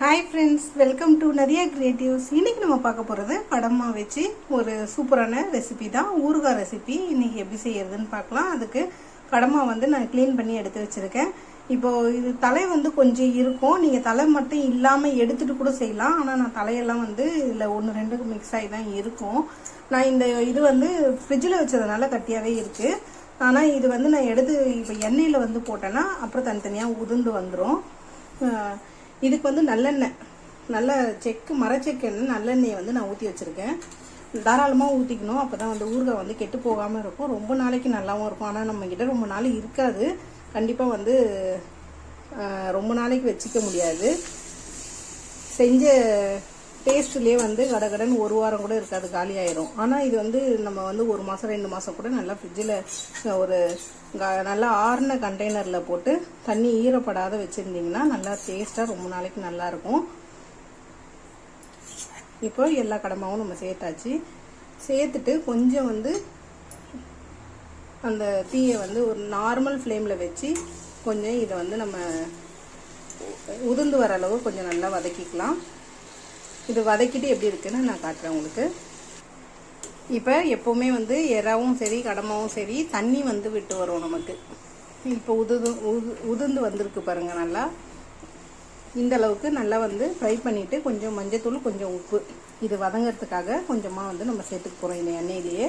Hi friends welcome to நிறைய creatives இன்றைக்கி நம்ம பார்க்க போகிறது கடமா வச்சு ஒரு சூப்பரான ரெசிபி தான். ஊறுகாய் ரெசிபி இன்றைக்கி எப்படி செய்யறதுன்னு பார்க்கலாம். அதுக்கு படமாக வந்து நான் க்ளீன் பண்ணி எடுத்து வச்சுருக்கேன். இப்போது இது தலை வந்து கொஞ்சம் இருக்கும். நீங்கள் தலை மட்டும் இல்லாமல் எடுத்துகிட்டு கூட செய்யலாம். ஆனால் நான் தலையெல்லாம் வந்து இதில் ஒன்று ரெண்டுக்கு மிக்ஸ் ஆகி தான் இருக்கும். நான் இந்த இது வந்து ஃப்ரிட்ஜில் வச்சதுனால கட்டியாகவே இருக்குது ஆனால் இது வந்து நான் எடுத்து இப்போ எண்ணெயில் வந்து போட்டேன்னா அப்புறம் தனித்தனியாக உதிர்ந்து வந்துடும் இதுக்கு வந்து நல்லெண்ணெய். நல்ல செக்கு மரச்செக்கு எண்ணெய் நல்லெண்ணெயை வந்து நான் ஊற்றி வச்சுருக்கேன். தாராளமாக ஊற்றிக்கணும் அப்போ தான் வந்து ஊறுகாய் வந்து கெட்டு போகாமல் இருக்கும். ரொம்ப நாளைக்கு நல்லாவும் இருக்கும். ஆனால் நம்மக்கிட்ட ரொம்ப நாள் இருக்காது. கண்டிப்பாக வந்து ரொம்ப நாளைக்கு வச்சுக்க முடியாது. செஞ்ச டேஸ்ட்லேயே வந்து கடகடன் ஒரு வாரம் கூட இருக்காது காலி ஆயிரும் ஆனால் இது வந்து நம்ம வந்து ஒரு மாதம் ரெண்டு மாதம் கூட நல்லா ஃப்ரிட்ஜில் ஒரு க- நல்லா ஆறுன கண்டெய்னரில் போட்டு தண்ணி ஈரப்படாத வச்சுருந்தீங்கன்னா நல்லா டேஸ்ட்டாக ரொம்ப நாளைக்கு நல்லாயிருக்கும் இப்போ எல்லா கடமாவும் நம்ம சேர்த்தாச்சு. சேர்த்துட்டு கொஞ்சம் வந்து அந்த தீயை வந்து ஒரு நார்மல் ஃப்ளேமில் வச்சு கொஞ்சம் இதை வந்து நம்ம உதிர்ந்து வர அளவு கொஞ்சம் நல்லா வதக்கிக்கலாம். இது வதக்கிட்டு எப்படி இருக்குன்னு நான் காட்டுறேன் உங்களுக்கு. இப்போ எப்போவுமே வந்து எறாவும் சரி கடமாவும் சரி தண்ணி வந்து விட்டு வரும் நமக்கு. இப்போ உதுது உது உதிர்ந்து வந்திருக்கு பாருங்கள் நல்லா. இந்த அளவுக்கு நல்லா வந்து ஃப்ரை பண்ணிவிட்டு கொஞ்சம் மஞ்சத்தூள் கொஞ்சம் உப்பு. இது வதங்கிறதுக்காக கொஞ்சமாக வந்து நம்ம சேர்த்துக்க போகிறோம் இந்த எண்ணெயிலேயே.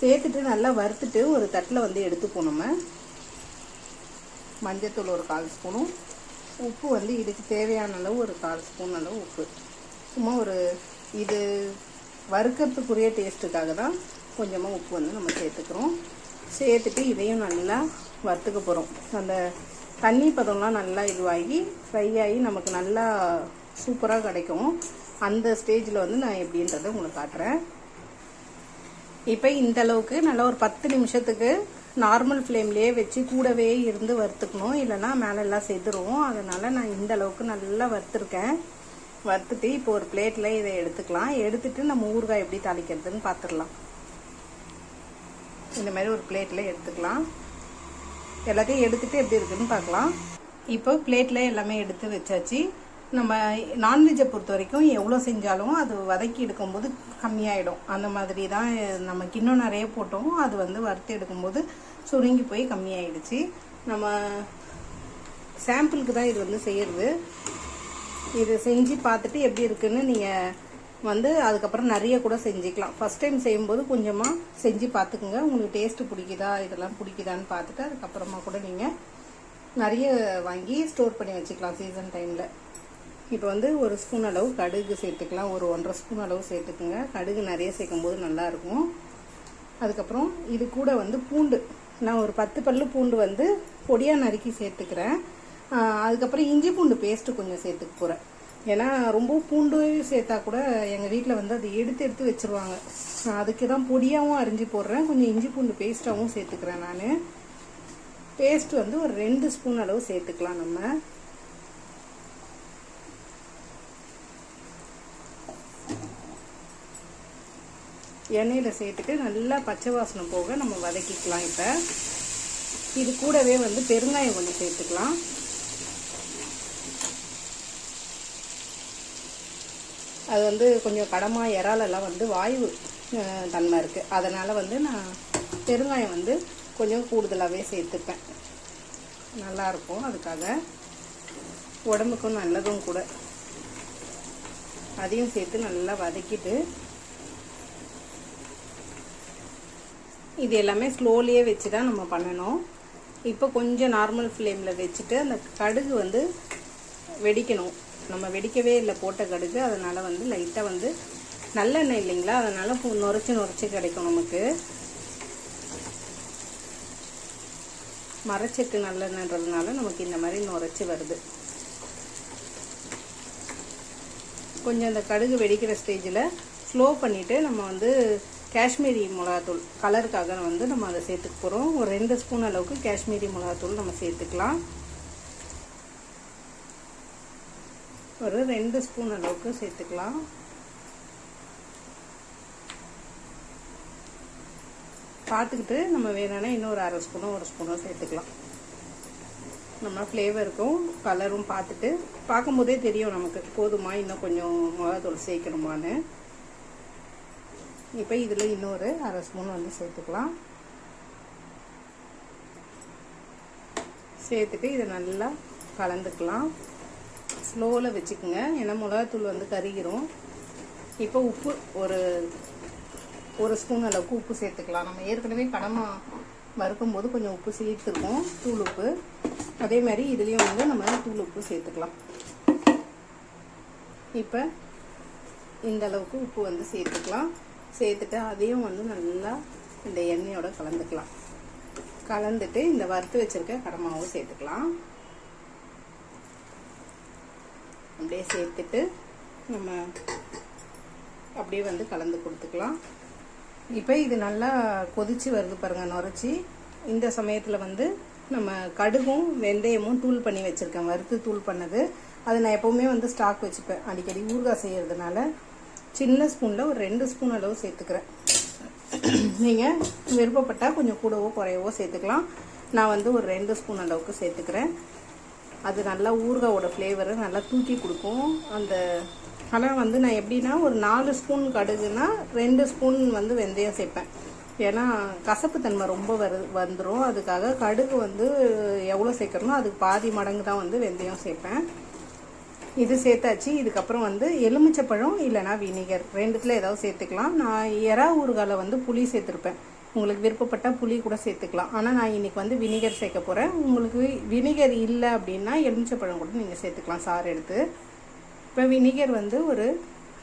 சேர்த்துட்டு நல்லா வறுத்துட்டு ஒரு தட்டில் வந்து எடுத்துப்போம் நம்ம. மஞ்சத்தூள் ஒரு கால் ஸ்பூனும். உப்பு வந்து இதுக்கு தேவையான அளவு ஒரு கால் ஸ்பூன் அளவு உப்பு. சும்மா ஒரு இது வறுக்கிறதுக்குரிய டேஸ்ட்டுக்காக தான் கொஞ்சமாக உப்பு வந்து நம்ம சேர்த்துக்கிறோம். சேர்த்துட்டு இதையும் நல்லா வறுத்துக்க போகிறோம் அந்த தண்ணி பதம்லாம் நல்லா இதுவாகி ஃப்ரை ஆகி நமக்கு நல்லா சூப்பராக கிடைக்கும். அந்த ஸ்டேஜில் வந்து நான் எப்படின்றத உங்களுக்கு காட்டுறேன். இப்போ இந்த அளவுக்கு நல்லா ஒரு பத்து நிமிஷத்துக்கு நார்மல் ஃப்ளேம்லேயே வச்சு கூடவே இருந்து வறுத்துக்கணும். இல்லைன்னா மேலெல்லாம் செதுருவோம். அதனால் நான் இந்த அளவுக்கு நல்லா வறுத்துருக்கேன். வறுத்துட்டு இப்போ ஒரு பிளேட்டில் இதை எடுத்துக்கலாம். எடுத்துட்டு நம்ம ஊறுகாய் எப்படி தாளிக்கிறதுன்னு பார்த்துடலாம் இந்த மாதிரி ஒரு பிளேட்டில் எடுத்துக்கலாம். எல்லாத்தையும் எடுத்துட்டு எப்படி இருக்குதுன்னு பார்க்கலாம் இப்போ பிளேட்டில் எல்லாமே எடுத்து வச்சாச்சு. நம்ம நான்வெஜ்ஜை பொறுத்த வரைக்கும் எவ்வளோ செஞ்சாலும் அது வதக்கி எடுக்கும்போது கம்மியாயிடும். அந்த மாதிரி தான் நமக்கு இன்னும் நிறைய போட்டோம். அது வந்து வறுத்து எடுக்கும்போது சுருங்கி போய் கம்மியாயிடுச்சு. நம்ம சாம்பிளுக்கு தான் இது வந்து செய்யறது. இது செஞ்சு பார்த்துட்டு எப்படி இருக்குன்னு நீங்கள் வந்து அதுக்கப்புறம் நிறைய கூட செஞ்சுக்கலாம். ஃபர்ஸ்ட் டைம் செய்யும்போது கொஞ்சமாக செஞ்சு பார்த்துக்குங்க. உங்களுக்கு டேஸ்ட்டு பிடிக்குதா இதெல்லாம் பிடிக்குதான்னு பார்த்துட்டு அதுக்கப்புறமா கூட நீங்கள் நிறைய வாங்கி ஸ்டோர் பண்ணி வச்சுக்கலாம் சீசன் டைமில் இப்போ வந்து ஒரு ஸ்பூன் அளவு கடுகு சேர்த்துக்கலாம். ஒரு ஒன்றரை ஸ்பூன் அளவு சேர்த்துக்குங்க. கடுகு நிறைய சேர்க்கும்போது நல்லாயிருக்கும் அதுக்கப்புறம் இது கூட வந்து பூண்டு. நான் ஒரு பத்து பல்லு பூண்டு வந்து பொடியாக நறுக்கி சேர்த்துக்கிறேன். அதுக்கப்புறம் இஞ்சி பூண்டு பேஸ்ட்டு கொஞ்சம் சேர்த்துக்க போகிறேன் ஏன்னா ரொம்ப பூண்டு சேர்த்தா கூட எங்கள் வீட்டில் வந்து அதை எடுத்து எடுத்து வச்சிருவாங்க. அதுக்கு தான் பொடியாகவும் அரிஞ்சு போடுறேன். கொஞ்சம் இஞ்சி பூண்டு பேஸ்ட்டாகவும் சேர்த்துக்கிறேன் நான். பேஸ்ட் வந்து ஒரு ரெண்டு ஸ்பூன் அளவு சேர்த்துக்கலாம் நம்ம. எண்ணெயில் சேர்த்துட்டு நல்லா பச்சை வாசனை போக நம்ம வதக்கிக்கலாம் இப்போ. இது கூடவே வந்து பெருங்காயம் கொஞ்சம் சேர்த்துக்கலாம். அது வந்து கொஞ்சம் கடமா இறாலெல்லாம் வந்து வாயு தன்மை இருக்குது அதனால் வந்து நான் பெருங்காயம் வந்து கொஞ்சம் கூடுதலாகவே சேர்த்துப்பேன். நல்லாயிருக்கும் அதுக்காக. உடம்புக்கும் நல்லதும் கூட. அதையும் சேர்த்து நல்லா வதக்கிட்டு இது எல்லாமே ஸ்லோலியே வச்சு தான் நம்ம பண்ணணும். இப்போ கொஞ்சம் நார்மல் ஃப்ளேமில் வச்சுட்டு அந்த கடுகு வந்து வெடிக்கணும். நம்ம வெடிக்கவே இல்லை போட்ட கடுகு. அதனால் வந்து லைட்டாக வந்து நல்லெண்ணெய் இல்லைங்களா? அதனால் நுரைச்சி நுரைச்சி கிடைக்கும் நமக்கு. மரச்செக்கு நல்லெண்ணன்றதுனால நமக்கு இந்த மாதிரி நுரைச்சி வருது. கொஞ்சம் அந்த கடுகு வெடிக்கிற ஸ்டேஜில் ஸ்லோ பண்ணிவிட்டு நம்ம வந்து காஷ்மீரி மிளகாத்தூள் கலருக்காக வந்து நம்ம அதை சேர்த்துக்க போகிறோம் ஒரு ரெண்டு ஸ்பூன் அளவுக்கு காஷ்மீரி மிளகாத்தூள் நம்ம சேர்த்துக்கலாம். ஒரு ரெண்டு ஸ்பூன் அளவுக்கு சேர்த்துக்கலாம். பார்த்துக்கிட்டு நம்ம வேணும்னா இன்னொரு அரை ஸ்பூனோ ஒரு ஸ்பூனோ சேர்த்துக்கலாம். நம்ம ஃப்ளேவருக்கும் கலரும் பார்த்துட்டு பார்க்கும்போதே தெரியும் நமக்கு போதுமா இன்னும் கொஞ்சம் மிளகாத்தூள் சேர்க்கணுமான்னு. இப்போ இதில் இன்னொரு அரை ஸ்பூன் வந்து சேர்த்துக்கலாம். சேர்த்துட்டு இதை நல்லா கலந்துக்கலாம். ஸ்லோவில் வச்சுக்கோங்க. ஏன்னா மிளகாத்தூள் வந்து கருகிரும். இப்போ உப்பு ஒரு ஒரு ஸ்பூன் அளவுக்கு உப்பு சேர்த்துக்கலாம். நம்ம ஏற்கனவே கடமா வறுக்கும் போது கொஞ்சம் உப்பு சேர்த்துருக்கோம் தூள் உப்பு. அதே மாதிரி இதுலேயும் வந்து நம்ம தூள் உப்பு சேர்த்துக்கலாம். இப்போ இந்த அளவுக்கு உப்பு வந்து சேர்த்துக்கலாம். சேர்த்துட்டு அதையும் வந்து நல்லா இந்த எண்ணெயோட கலந்துக்கலாம். கலந்துட்டு இந்த வறுத்து வச்சுருக்க கடமாவும் சேர்த்துக்கலாம். தண்ணியை சேர்த்துட்டு நம்ம அப்படியே வந்து கலந்து கொடுத்துக்கலாம். இப்போ இது நல்லா கொதிச்சு வருது பாருங்கள் நுரைச்சி. இந்த சமயத்தில் வந்து நம்ம கடுகும் வெந்தயமும் தூள் பண்ணி வச்சுருக்கேன். வறுத்து தூள் பண்ணது. அது நான் எப்போவுமே வந்து ஸ்டாக் வச்சுப்பேன். அடிக்கடி ஊறுகாய் செய்கிறதுனால சின்ன ஸ்பூனில் ஒரு ரெண்டு ஸ்பூன் அளவு சேர்த்துக்கிறேன். நீங்கள் விருப்பப்பட்டால் கொஞ்சம் கூடவோ குறையவோ சேர்த்துக்கலாம். நான் வந்து ஒரு ரெண்டு ஸ்பூன் அளவுக்கு சேர்த்துக்கிறேன். அது நல்லா ஊறுகாவோட ஃப்ளேவரை நல்லா தூக்கி கொடுக்கும். அந்த ஆனால் வந்து நான் எப்படின்னா ஒரு நாலு ஸ்பூன் கடுகுனா ரெண்டு ஸ்பூன் வந்து வெந்தயம் சேர்ப்பேன். ஏன்னா கசப்பு தன்மை ரொம்ப வரு வந்துடும் அதுக்காக கடுகு வந்து எவ்வளோ சேர்க்குறனோ அதுக்கு பாதி மடங்கு தான் வந்து வெந்தயம் சேர்ப்பேன். இது சேர்த்தாச்சு. இதுக்கப்புறம் வந்து எலுமிச்சப்பழம் இல்லைனா வினிகர். ரெண்டுத்தில் ஏதாவது சேர்த்துக்கலாம். நான் எறா ஊறுகால வந்து புளி சேர்த்துருப்பேன். உங்களுக்கு விருப்பப்பட்டால் புளி கூட சேர்த்துக்கலாம். ஆனால் நான் இன்றைக்கி வந்து வினிகர் சேர்க்க போகிறேன் உங்களுக்கு வினிகர் இல்லை அப்படின்னா எலுமிச்சப்பழம் கூட நீங்கள் சேர்த்துக்கலாம் சாறு எடுத்து. இப்போ வினிகர் வந்து ஒரு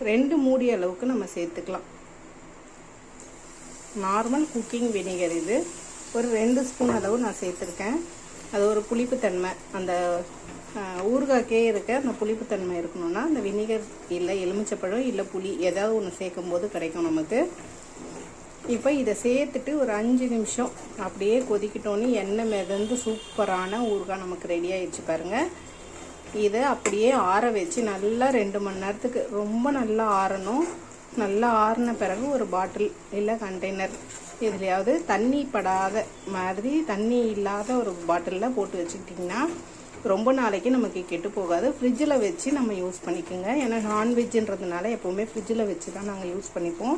ரெண்டு மூடி அளவுக்கு நம்ம சேர்த்துக்கலாம். நார்மல் குக்கிங் வினிகர் இது. ஒரு ரெண்டு ஸ்பூன் அளவு நான் சேர்த்துருக்கேன். அது ஒரு புளிப்புத்தன்மை அந்த ஊறுகாய்க்கே இருக்க அந்த புளிப்புத்தன்மை இருக்கணும்னா அந்த வினிகர் இல்லை எலுமிச்சப்பழம் இல்லை புளி ஏதாவது ஒன்று சேர்க்கும் போது கிடைக்கும் நமக்கு. இப்போ இதை சேர்த்துட்டு ஒரு அஞ்சு நிமிஷம் அப்படியே கொதிக்கிட்டோன்னு எண்ணெய் மிதந்து சூப்பரான ஊறுகாய் நமக்கு ரெடி ஆயிடுச்சு பாருங்கள் இதை அப்படியே ஆற வச்சு நல்லா ரெண்டு மணி நேரத்துக்கு ரொம்ப நல்லா ஆறணும். நல்லா ஆறின பிறகு ஒரு பாட்டில் இல்லை கண்டெய்னர் இதுலையாவது தண்ணி படாத மாதிரி தண்ணி இல்லாத ஒரு பாட்டிலில் போட்டு வச்சுக்கிட்டிங்கன்னா ரொம்ப நாளைக்கு நமக்கு கெட்டு போகாது. ஃப்ரிட்ஜில் வச்சு நம்ம யூஸ் பண்ணிக்கோங்க. ஏன்னா நான்வெஜ்ன்றதுனால எப்போவுமே ஃப்ரிட்ஜில் வச்சு தான் நாங்கள் யூஸ் பண்ணிப்போம்.